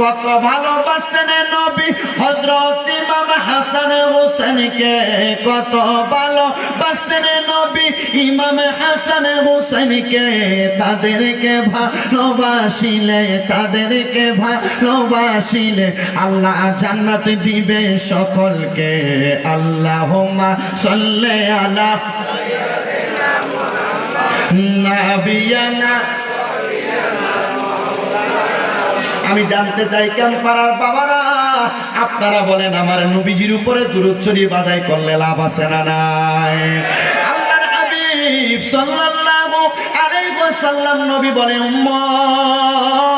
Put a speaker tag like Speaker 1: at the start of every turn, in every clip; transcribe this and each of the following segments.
Speaker 1: কত ভালোবাসতেন নবী? হজরত ইমাম হাসান হোসেনকে কত ভালোবাসতেন নবী? ইমাম হাসান হোসেনকে তাদেরকে ভালোবাসিলে তাদেরকে ভালোবাসিলে। আল্লাহ জান্নাত দিবে সকলকে। আল্লাহুম্মা সাল্লি আলা নাবিয়ানা। আমি জানতে চাই, কেন পাড়ার বাবারা? আপনারা বলেন, আমার নবীজির উপরে দূরচ্ছরি বাজাই করলে লাভ আছে না নাই? আল্লাহর হাবিব সাল্লাল্লাহু আলাইহি ওয়াসাল্লাম নবী বলে, উম্মত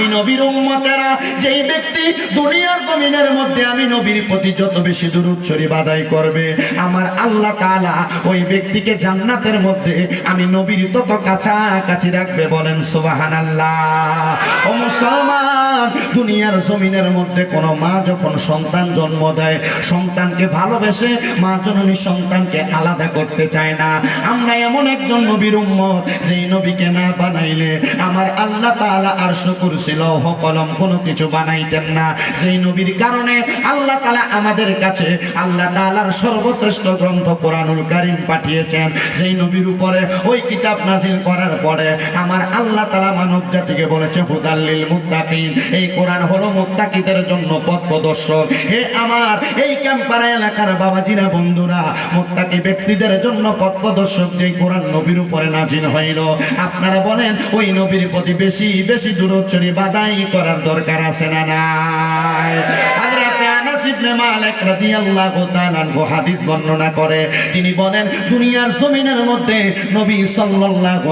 Speaker 1: আমি নবীর উম্মতেরা। যেই ব্যক্তি দুনিয়ার জমিনের মধ্যে আমি নবীর প্রতি যত বেশি দূরচ্ছরি বাদাই করবে, আমার আল্লাহ তাআলা ওই ব্যক্তিকে জান্নাতের মধ্যে আমি নবীর তত কাছাকাছি রাখবে বলেন সুবহানাল্লাহ। ও মুসলমান, দুনিয়ার জমিনের মধ্যে কোনো মা যখন সন্তান জন্ম দেয়, সন্তানকে ভালোবেসে মা জননী সন্তানকে আলাদা করতে চায় না। আমরা এমন একজন নবীর উম্মত, যেই নবীকে না বানাইলে আমার আল্লাহ তাআলা আর শুকুর ছিল কলম কোনো কিছু বানাইতেন না। যেই নবীর কারণে আল্লাহ তাআলা আমাদের কাছে আল্লাহ তাআলার সর্বশ্রেষ্ঠ গ্রন্থ কোরআনুল কারীম পাঠিয়েছেন। যেই নবীর উপরে ওই কিতাব নাজিল করার পরে আমার আল্লাহ তাআলা মানব জাতিকে বলেছে হুদাল্লিল মুত্তাকিন। এই কোরআন হলো মুত্তাকিদের জন্য পথ প্রদর্শক। হে আমার, এই ক্যাম্পারা এলাকার বাবাজিরা, বন্ধুরা, মুত্তাকি ব্যক্তিদের জন্য পথ প্রদর্শক যেই কোরআন নবীর উপরে নাজিল হইল। আপনারা বলেন, ওই নবীর প্রতি বেশি বেশি দূরচ্ছরি বাদাই করার দরকার আছে না নাই? ইবনে মালিক রাদিয়াল্লাহু তাআলা হাদিস বর্ণনা করে। তিনি বলেন, দুনিয়ার জমিনের মধ্যে নবী সাল্লাল্লাহু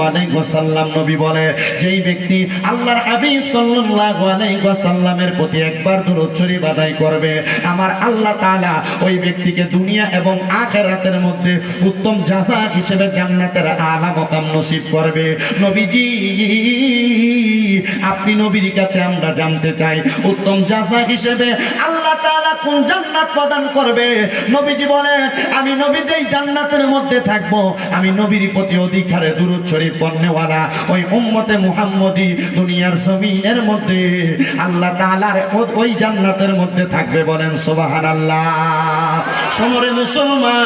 Speaker 1: নবী বলে, যেই ব্যক্তি আল্লাহর হাবিব সাল্লাল্লাহু প্রতি একবার দরুদ শরীফ করবে, আমার আল্লাহ তাআলা ওই ব্যক্তিকে দুনিয়া এবং আখিরাতের মধ্যে উত্তম জাযা হিসেবে জান্নাতের আলা মকাম নসিব করবে। নবীজি, আপনি নবীর কাছে আমরা জানতে চাই, উত্তম জাযা হিসেবে আল্লাহ তাআলা কোন জান্নাত প্রদান করবে। নবীজি বলেন, আমি নবী যেই জান্নাতের মধ্যে থাকব, আমি নবীর প্রতি অধিকারে দুরূদ শরীফ পণ্যওয়ালা ওই উম্মতে মুহাম্মদি দুনিয়ার জমিনের মধ্যে আল্লাহ তাআলার ওই জান্নাতের মধ্যে থাকবে বলেন, সুবহানাল্লাহ। সমরে মুসলমান,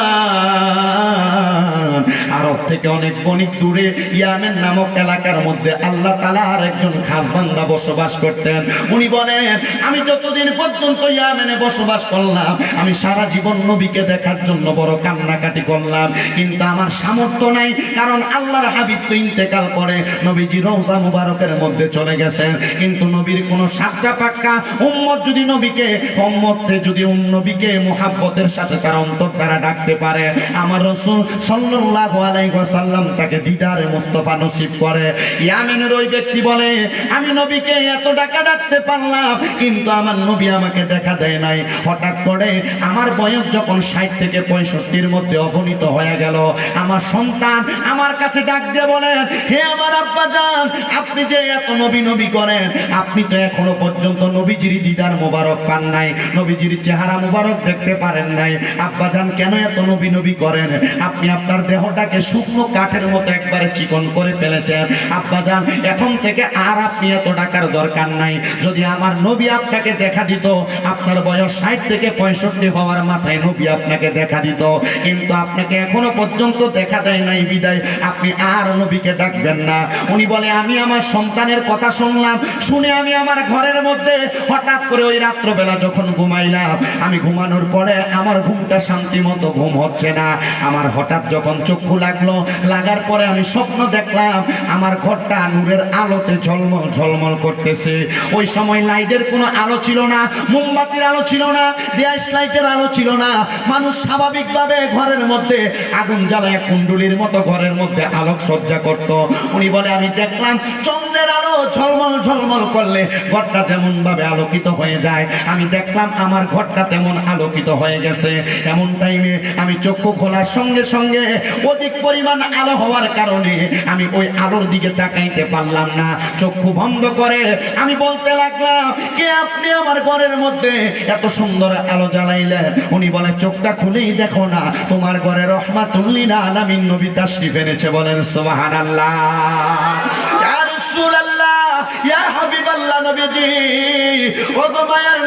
Speaker 1: আরব থেকে অনেক বণিক দূরে ইয়ামেন নামক এলাকার মধ্যে আল্লাহ তাআলার একজন খাস বান্দা বসবাস করতেন। উনি বলেন, আমি যতদিন পর্যন্ত ইয়ামেনে বসবাস করলাম। আমি সারা জীবন নবীকে দেখার জন্য বড় কান্নাকাটি করলাম। কিন্তু আমার সামর্থ্য নাই, কারণ আল্লাহর হাবিব তো ইন্তেকাল করে। নবীজি রওজা মুবারকের মধ্যে চলে গেছেন। কিন্তু নবীর কোনো সাচ্চা পাক্কা উম্মত যদি নবীকে উম্মতে যদি নবীকে মোহাব্বতের সাথে তার অন্তর দ্বারা ডাকতে পারে, আমার রসুল সাল্লাল্লাহু আলাইহি ওয়াসাল্লাম তাকে দিদারে মুস্তাফা নসিব করে। ইয়ামেনের ওই ব্যক্তি বলে, আমি নবীকে এত ডাকা ডাকতে পারলাম, কিন্তু আমার নবী আমাকে দেখা দেয় নাই। হঠাৎ করে আমার বয়স যখন ষাট থেকে পঁয়ষট্টির মধ্যে অবনীত হয়ে গেল, আমার সন্তান আমার কাছে ডাক দিয়ে বলেন হে আমার আব্বা যান আপনি যে এত নবী নবী করেন, আপনি তো এখনও পর্যন্ত নবীজির দিদার মোবারক পান নাই, নবীজির চেহারা মোবারক দেখতে পারেন নাই। আব্বা যান কেন এত নবী নবী করেন? আপনি আপনার দেহটাকে শুকনো কাঠের মতো একবারে চিকন করে ফেলেছেন। আব্বা যান এখন থেকে আর আপনি এত টাকার দরকার নাই। যদি আমার নবী আপনাকে দেখা দিত, আপনার বয়স ষাট থেকে পঁয়ষট্টি হওয়ার মাথায় নবী আপনাকে দেখা দিত। কিন্তু আপনাকে এখনও পর্যন্ত দেখা দেয় নাই বিদায়। আপনি আর নবীকে ডাকবেন না। উনি বলে, আমি আমার সন্তানের কথা শুনলাম। শুনে আমি আমার ঘরের মধ্যে হঠাৎ করে ওই রাত্রবেলা যখন ঘুমাইলাম, আমি ঘুমানোর পরে আমার ঘুমটা শান্তি মতো ঘুম হচ্ছে না। আমার হঠাৎ যখন চক্ষু লাগল, লাগার পরে আমি স্বপ্ন দেখলাম, আমার ঘরটা নূরের আলোতে ঝলমল ঝলমল করতেছে। ওই সময় লাইটের কোনো আলো ছিল না, মোমবাতির আলো ছিল না গ্যাস লাইটের আলো ছিল না। মানুষ স্বাভাবিকভাবে ঘরের মধ্যে আগুন জ্বালায়, কুণ্ডুলির মতো ঘরের মধ্যে আলোক সজ্জা করত। উনি বলে, আমি দেখলাম চন্দ্রের আলো ঝলমল ঝলমল করলে ঘরটা যেমন ভাবে আলোকিত হয়ে যায়। আমি দেখলাম আমার ঘরটা তেমন আলোকিত হয়ে গেছে। এমন টাইমে আমি চক্ষু খোলার সঙ্গে সঙ্গে অধিক পরিমাণ আলো হওয়ার কারণে আমি ওই আলোর দিকে তাকাইতে পারলাম না। চক্ষু বন্ধ করে আমি বলতে লাগলাম, কে আপনি আমার ঘরের মধ্যে এত সুন্দর আলো জ্বালাইলেন। উনি বলে, চোখটা খুলেই দেখো না, তোমার ঘরে রহমাতুল্লিন আলামিন নবী দাসটি এনেছে। বলেন সোহান আল্লাহ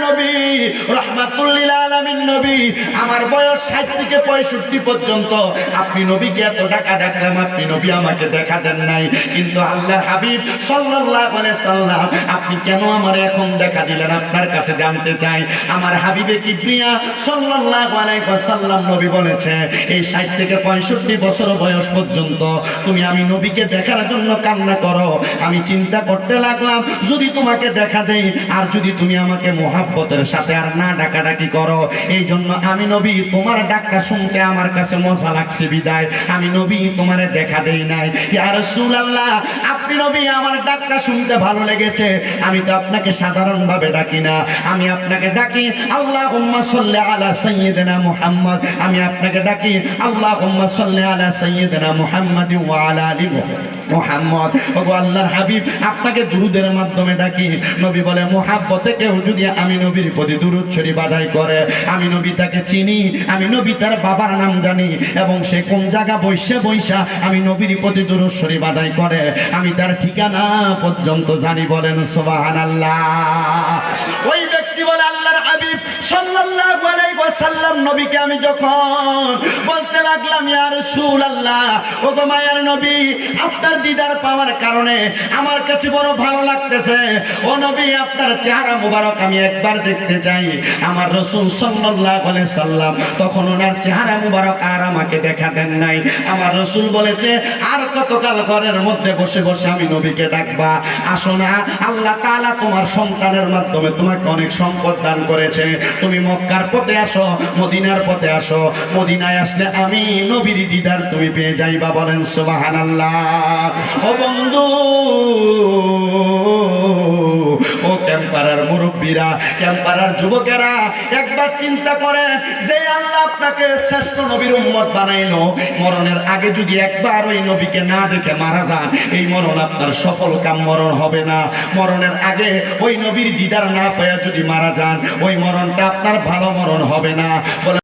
Speaker 1: নবী, রহমাতুল্লিল আলামিন নবী, আমার বয়স ষাট থেকে পঁয়ষট্টি পর্যন্ত। আপনি নবীকে এত টাকা ডাকলাম, আপনি নবী আমাকে দেখা দেন নাই। কিন্তু আল্লাহর হাবিব আলাইহি সাল্লাম, আপনি কেন আমার এখন দেখা দিলেন? আপনার কাছে জানতে চাই। আমার হাবিবে কি প্রিয়া সাল্লাল্লাহু আলাইহি সাল্লাম নবী বলেছে, এই ষাট থেকে পঁয়ষট্টি বছর বয়স পর্যন্ত তুমি আমি নবীকে দেখার জন্য কান্না করো। আমি চিন্তা করতে লাগলাম, যদি তোমাকে দেখা দেই, আর যদি তুমি আমাকে মোহাব্বতের সাথে আর না ডাকাডাকি করো এই জন্য আমি নবী, তোমার ডাক্তার শুনতে আমার কাছে মজা লাগছে বিদায়। আমি নবী, তোমারে দেখা দেই নাই। আর রাসূলুল্লাহ আপনি নবী, আমার ডাকটা শুনতে ভালো লেগেছে। আমি তো আপনাকে সাধারণ ভাবে ডাকি না। আমি আপনাকে ডাকি, আল্লাহুম্মা সাল্লি আলা সাইয়্যিদিনা মুহাম্মদ। আমি আপনাকে ডাকি, আল্লাহুম্মা সাল্লি আলা সাইয়্যিদিনা মুহাম্মাদ ওয়া আলা আলি মুহাম্মদ। ওগো আল্লাহর হাবিব, আপনাকে দুরুদের মাধ্যমে ডাকি। নবী বলে, মোহাব্বতে কেউ যদি আমি নবীর প্রতি দুরুদ ছড়ি বাধাই করে, আমি নবী তাকে চিনি, আমি নবী তার বাবার নাম জানি, এবং সে কোন জায়গা বৈশে বৈশা আমি নবীর প্রতি দুরুদ ছড়ি বাধাই করে, আমি তার ঠিকানা পর্যন্ত জানি বলেন সোবাহান আল্লাহ ওই ব্যক্তি বলে আল্লাহর হাবিব? সাল্লাল্লাহু আলাইহি ওয়াসাল্লাম নবীকে আমি যখন বলতে লাগলাম, ইয়া রাসূলুল্লাহ, ও গো মায়ের নবী, আপনার দিদার পাওয়ার কারণে আমার কাছে বড় ভালো লাগতেছে। ও নবী, আপনার চেহারা মুবারক আমি একবার দেখতে চাই। আমার রসুল সাল্লাল্লাহু আলাইহি সাল্লাম তখন ওনার চেহারা মুবারক আর আমাকে দেখা দেন নাই। আমার রসুল বলেছে, আর কতকাল ঘরের মধ্যে বসে বসে আমি নবীকে ডাকবা? আসো না, আল্লাহ তাআলা তোমার সন্তানের মাধ্যমে তোমাকে অনেক সম্পদ দান করেছে। তুমি মক্কার পথে আসো, মদিনার পথে আসো। মদিনায় আসলে আমি নবীর দিদার, তুমি পেয়ে যাইবা বলেন সুবহানাল্লাহ। ও বন্ধু ক্যাম্পারার মুরব্বীরা, ক্যাম্পারার যুবকেরা একবার চিন্তা করে যে আল্লাহ আপনাকে শ্রেষ্ঠ নবীর উম্মত বানাইলো। মরণের আগে যদি একবার ওই নবীকে না দেখে মারা যান, এই মরণ আপনার সফল কাম মরণ হবে না। মরণের আগে ওই নবীর দিদার না পেয়ে যদি মারা যান, ওই মরণটা আপনার ভালো মরণ হবে না।